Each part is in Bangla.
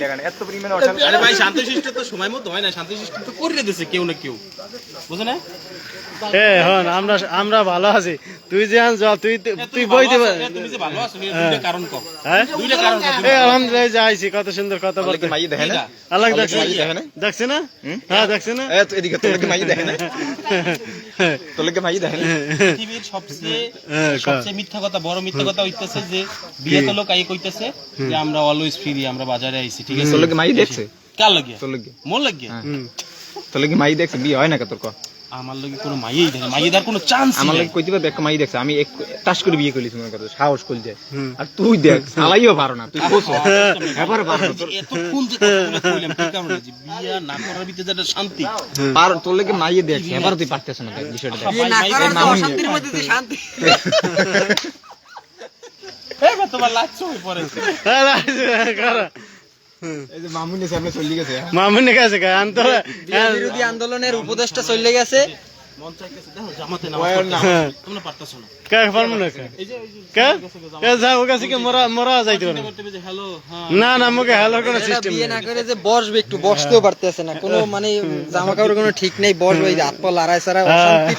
এত পরিমাণে আরে ভাই শান্তশিষ্ট তো সময় মতো হয় না শান্তশিষ্ট তো করে দিতেছে কেউ না কেউ। বুঝে না? এ হন আমরা আমরা ভালো আছি। তুই যে আন যা তুই তুই তুমি বই দিবে তুমি যে ভালো আছো দুইটা কারণ কম হ্যাঁ? দুইটা কারণ এ আলহামদুলিল্লাহ কত সুন্দর কথা বলতে। মাই দেখে না? আল্লাহ দেখছে? দেখছে হ্যাঁ দেখছে না? এ এদিকে তোর মাই দেখে না? তোর মাই দেখে না? পৃথিবীর সবচেয়ে হ্যাঁ, সবচেয়ে মিথ্যা কথা বড় মিথ্যা কথা হইতেছে যে বিয়ে তো লোক আই কইতেছে যে আমরা অলওয়েজ ফ্রি আমরা বাজারে আইছি ঠিক আছে? মাই দেখছে? কার লাগিয়া তোর কি মোর লাগিয়া তোর কি মাই দেখছে বিয়ে হয় না কা তোর আমার লগে কোনো মাইয়েই দেখে মাইয়ে দেওয়ার কোনো চান্স আমার নাই। কইতে পারবে একটা মাই দেখছে আমি এক টাস করে বিয়ে করলি তোমার কথা সাহস কইল যায় আর তুই দেখ সালাইও পারো না তুই কোস এবার পারো না। তোর এতক্ষণ যে কথাগুলো কইলাম কি কারণে যে বিয়ে না করার ভিতরে যেটা শান্তি? পার তোর লাগে মাইয়ে দেখছে এবার তুই পারতেছ না দেখ বিষয়টা দেখ। ভাই, মাই- এই মামুনি এই বা তোমার লাগছে হয়ে পড়ে হ্যাঁ, রাইছে, কারা? এই যে মামুনি সামনে চলে গেছে। মামুনি কাছে আন্দোলনের উপদেষ্টা চলে গেছে। মন চাইতেছে দেখো জামাতে নামাজ না। তোমরা পারতাছো না। কে পারব না এই যে কে? কে যা ও কাছে কি মরা মরা যাইতে পারে। করতে হবে যে হ্যালো হ্যাঁ না না মুখে হ্যালোর কোনো সিস্টেম বিয়ে না করে যে বসবে একটু বসতেও পারতেছে না। কোনো মানে জামা কাপড় কোনো ঠিক নেই বসবে এই হাত পা লড়াই ছাড়া অশান্তি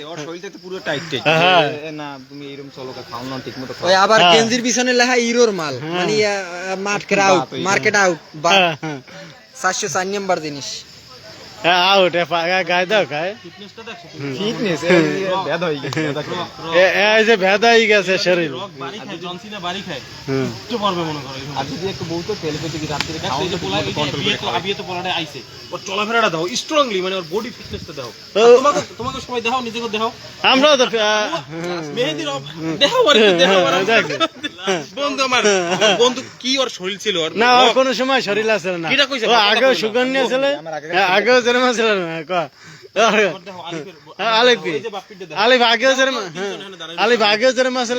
এই ওর শরীরটা তো পুরো টাইট টাইট হ্যাঁ। না তুমি এরকম চলো কা খাও না ঠিক মতো ওই আবার হ্যাঁ। গেঞ্জির পিছনে লেখা ইরোর মাল। মানে মার্কেট আউট এই মার্কেট আউট বা হ্যাঁ, হ্যাঁ। চারশো চার নাম্বার জিনিস। হ্যাঁ, আউট গা- গায়ে দাও গায়ে। ফিটনেস ব্যাধ হয়ে গেছে এই যে ভেদা হয়ে শরীর। মনে চলাফেরাটা দাও স্ট্রংলি মানে ওর বডি ফিটনেসটা দাও। ও। আর তোমাকে তোমাকে সবাই দেখাও নিজেকে দেখাও। আমরাও তো মেহেদির দেখাও দেখাও দেখছি। বন্ধু আমার বন্ধু কি ওর শরীর ছিল? ওর না ওর কোনো সময় শরীর আছে না। কিটা কইছে? ও আগে। সুগন্ধি ছিল আমার আগে আগেও যেরম ছিল না ক। হ্যাঁ, আলিফি দেখো। আলিফ হ্যাঁ, আলিফ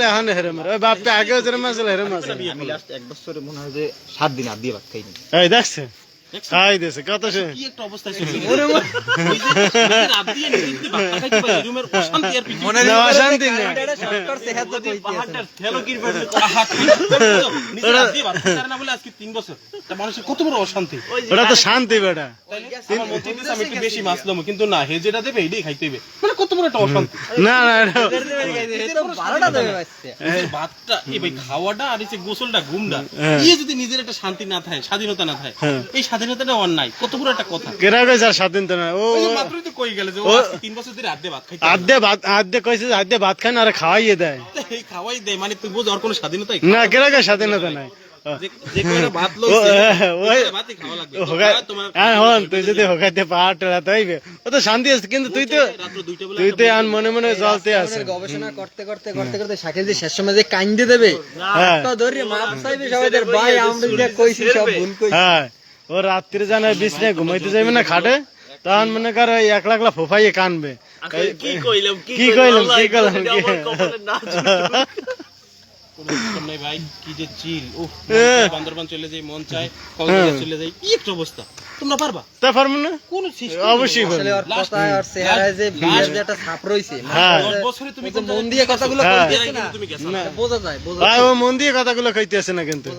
এখন হেরম ওই বাপটা আগেও যেরম আসলে হেরম আছে আমি লাস্ট এক বছরে মনে হয় যে সাত দিন আর দিয়ে ভাত খাইনি। এই দেখছে দেখছ? খাই দিয়েছে কত সে কি একটা অবস্থায় ছিল। এই অশান্তি পাহাড়টার ঠেলো হাত না বলে আজকে বছর। তা মানুষের কত বড় অশান্তি। ওটা তো শান্তি বেটা। আমার আমি একটু বেশি কিন্তু না হে যেটা দেবে এটাই খাইতে হবে। মানে কত বড় একটা অশান্তি। না না এটা- বারোটা দেবে বাচ্চা ভাতটা এই ভাই খাওয়াটা আর এই যে গোসলটা ঘুমটা হ্যাঁ। ইয়ে যদি নিজের একটা শান্তি না থাকে স্বাধীনতা না থাকে হ্যাঁ। এই স্বাধীনতাটা অন্যায়। কত বড় একটা কথা। কেরা কইছে আর স্বাধীন তো না। ও মাত্রই তো কই গেলে যে ও তিন বছর ধরে আড্ডে ভাত খাইতে পারে। আদ্যে ভাত আদ্যে কইছে যে আদ্যে ভাত খান আর খাওয়াইয়ে দেয়। এই খাওয়াই দেয় মানে তুই বোঝ আর কোনো স্বাধীনতাই না কেরা কই স্বাধীনতা নাই। যে যে কয়টা ভাত ও, লইছে ওই- ওই ভাতই খাওয়া লাগবে। ও হোগাই তোমার- তোমার হ্যাঁ হন তুই যদি হোগাইতে পাহাড় টেরাতে হইবে ও তো শান্তি আছে কিন্তু তুই তো রাত্র দুইটা বেলা তুই আন মনে মনে জ্বলতে আছে। গবেষণা করতে করতে করতে করতে শাকিল শেষ সময় যে কাইন্দে দেবে ধরে মাপ চাইবে সবাইদের ভাই আমরা কইছি সব ভুল কইছি। হ্যাঁ। ও রাত্রি জানে বিছনায় ঘুমাইতে যাইবে না খাটে তখন মনে কর ওই একলা একলা ফোফাইয়ে কানবে। কি কইলাম কি কইলাম? কি কইলাম কি আমার কপালে না কোনো system নাই ভাই কি যে চিল উফ হ্যাঁ। বান্দরবান চলে যাই মন চায় কক্সবাজার চলে যাই কি একটা অবস্থা? তোমরা পারবা? তা পারব না? কোন system অবশ্যই আসলে ওর কথায় আর চেহারায় যে বিয়ের যে একটা ছাপ রইছে হ্যাঁ। বছরে তুমি ওই যে মন দিয়ে কথাগুলো হ্যাঁ। কইতেছে না। তুমি গেছো বোঝা যায় ভাই ও মন দিয়ে কথাগুলো কইতে না কিন্তু।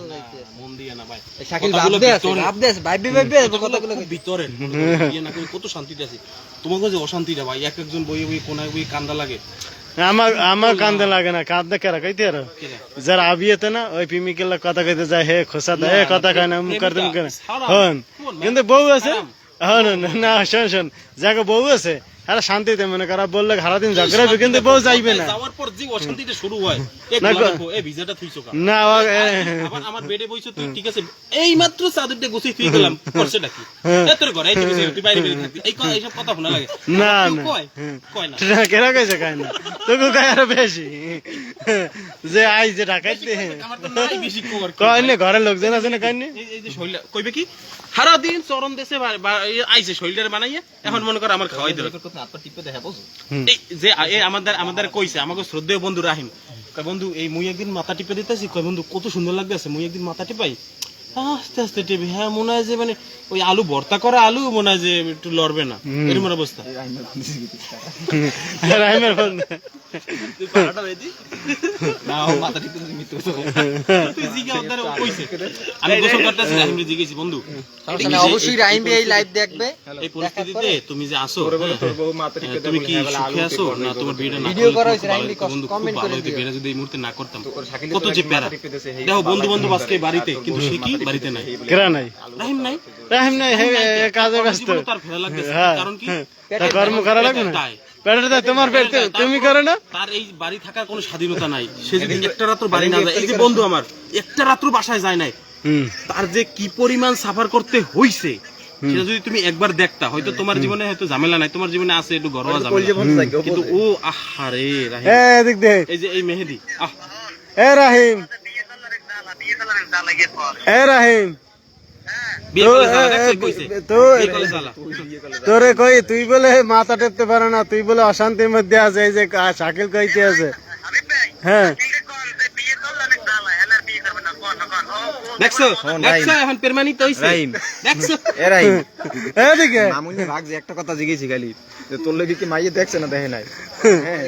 শাকিল ভাবতে আছে ভাবতে আছে ভাববে ভাববে কথাগুলো খুব ভিতরের না কত শান্তিতে আছে। তোমাকে যে অশান্তিটা ভাই এক একজন বইয়ে বইয়ে কোনায় বইয়ে কান্দা লাগে। আমার আমার কান্দে লাগে না কান্দে কেরা কইতে আর? যারা আবিয়েতে না ওই প্রেমিকের কথা কইতে যায় হে খোসা দে কথা কয় না মুখ করতে মুখ হন। কিন্তু বউ আছে? হন না শোন শোন। যাকে বউ আছে শান্তিতে মনে করা বললে সারাদিন ঝগড়া হবে, কিন্তু বউ যাইবে না। যাওয়ার পর যে অশান্তিটা শুরু হয় এ না, গোলাপে গো- ভিজাটা থুইছো না ও, এ, আবার আমার বেডে বইছো তুই ঠিক আছে এই মাত্র চাদরটা গুছিয়ে থুই গেলাম করছেটা কি তোর ঘরে এই যে তুই বাইরে বেরিয়ে থাকবি। এই কথা এইসব কথা শোনা লাগে? না, কেউ না। কয়? কয় না? না, কেরা কইছে কাই না। তোকে কয় আরও বেশি। যে আই যে ডাকাইতে আমার তো নাই বেশি খবর কয় নে ঘরের লোকজন আছে না কয় নে? এই যে শৈলা কইবে কি? সারা দিন চরণ দেশে আইছে শৈলটারে বানাইয়া এখন মনে কর আমার খাওয়াই দিল। হাত টিপে দেখা বুঝো এই যে এ আমাদের আমাদের কইছে আমাকে শ্রদ্ধেয় বন্ধু রাহিম। বন্ধু এই মুই একদিন মাথা টিপে দিতেছি। কয় বন্ধু কত সুন্দর লাগতেছে মুই একদিন মাথা টিপাই। আস্তে আস্তে টেপে হ্যাঁ মনে হয় যে মানে ওই আলু ভর্তা করা আলু মনে হয় যে একটু লড়বে না। এরকম অবস্থা। এই তুমি যে আসো হ্যাঁ, তুমি কি সুখে আছো না তোমার বিয়েটা না বন্ধু খুব ভালো করে বিয়েটা যদি এই মুহূর্তে না করতাম। কত যে প্যারা। দেখো বন্ধু বান্ধব আজকে বাড়িতে কিন্তু সে কি বাড়িতে নাই। কেরা নাই। রাহিম নাই? রাহিম নাই কাজে ব্যস্ত। তার ফেরা লাগতেছে হ্যাঁ কারণ কি? তা কর্ম করা লাগবে না। তোমার পেট তুমি করো না। তার এই বাড়ি থাকার কোনো স্বাধীনতা নাই। সে যদি একটা রাত্র বাড়ি না যায়। এই যে বন্ধু আমার একটা রাত্র বাসায় যায় নাই। তার যে কি পরিমাণ সাফার করতে হইছে সেটা যদি তুমি একবার দেখতা হয়তো তোমার জীবনে হয়তো ঝামেলা নাই তোমার জীবনে আছে একটু ঘরোয়া ঝামেলা। কিন্তু ও আহারে রাহিম। এই যে এই মেহেদি আহ। এ রাহিম। এ রাহিম। তোরে কই তুই বলে মাথা টেপতে পারে না তুই বলে অশান্তির মধ্যে আছে এই যে কা- শাকিল কইতে আছে। হ্যাঁ। দেখছ দেখছ এখন পেরমানিত হইছে। রাহিম। দেখছ এরাই এদিকে। মামুনি ভাগ একটা কথা জিজ্ঞেছি খালি যে তোর লগে কি মাইয়ে দেখছে না দেখে নাই? হ্যাঁ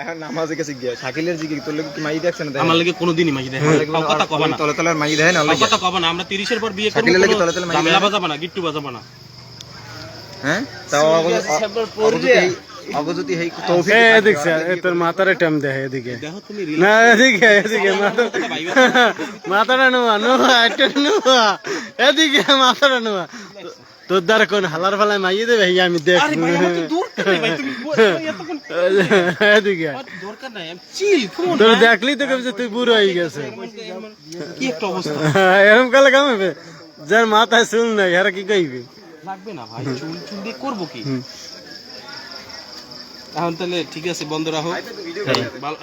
এখন নামাজে গেছে গিয়া। শাকিলের জিজ্ঞে তোর লগে কি মাইয়ে দেখছে না দেখে আমার লাগে কোনোদিনই মাগি দেয় কথা কবা না। তলে তলে মাইয়ে দেখে না কথা কবা না। আমরা 30 এর পর বিয়ে করব শাকিলের লাগি তলে তলে মাইরে বাজাবা না গিট্টু বাজাবা না। হ্যাঁ? তাও অগজতি অগজতি হেই তৌফিক এ এদিক সে, এ তোর মাথারে টাইম দে এদিকে দেখো তুমি না এদিকে এদিকে মাথা মাথাটা নোয়া নোয়া একটা নোয়া এদিকে মাথাটা নোয়া তোর দ্বারা কোন হালার ফালায় মাইয়ে দেবে এই আমি দেখ আরে ভাই আমার তো দরকার নেই ভাই তুমি বল- এতক্ষণ এদিকে আমার দরকার নাই আমি চিল কেমন তোর দেখলি তো কবি তুই বুড়ো হয়ে গেছে কি একটা অবস্থা এরকম কালে কামাবে যার মাথায় চুল নাই এরা কি কইবি লাগবে না ভাই চুল চুল দিয়ে করব কি এখন তাহলে ঠিক আছে বন্ধ রাখো। ভালো